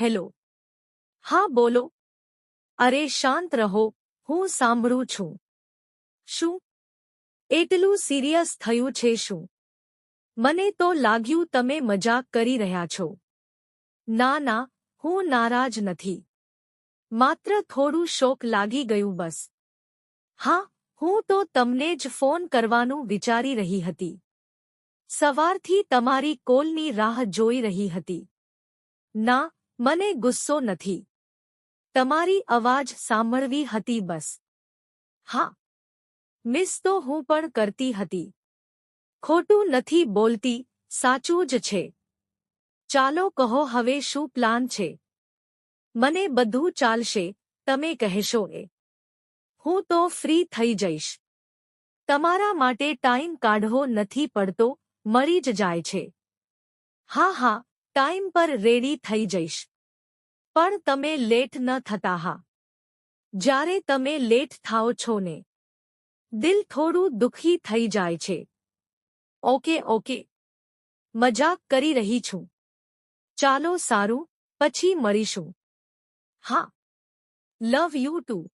Hello. હા, બોલો. અરે, શાંત રહો. હું સાંભળું છું. શું? એટલું સિરિયસ થયું છે શું? મને તો લાગ્યું તમે મજાક કરી રહ્યા છો. ના ના, હું નારાજ નથી. માત્ર થોડું શોક લાગી ગયું બસ. હા, હું તો તમને જ ફોન કરવાનું વિચારી રહી હતી. સવારથી તમારી કોલની રાહ જોઈ રહી હતી. ના મને ગુસ્સો નથી. તમારી અવાજ સાંભળવી હતી બસ. હા. મિસ તો હું પણ કરતી હતી. ખોટું નથી બોલતી, સાચું જ છે. ચાલો કહો હવે શું પ્લાન છે? મને બધું ચાલશે, તમે કહેશો એ. હું તો ફ્રી થઈ જઈશ. તમારા માટે ટાઈમ કાઢવો નથી પડતો, મળી જ જાય છે. હા હા, ટાઈમ પર રેડી થઈ જઈશ. પણ તમે લેટ ન થતા હા. જ્યારે તમે લેટ થાઓ છો ને, દિલ થોડું દુઃખી થઈ જાય છે. Okay okay. મજાક કરી રહી છું. ચાલો સારું, પછી મળીશું. હા. Love you too.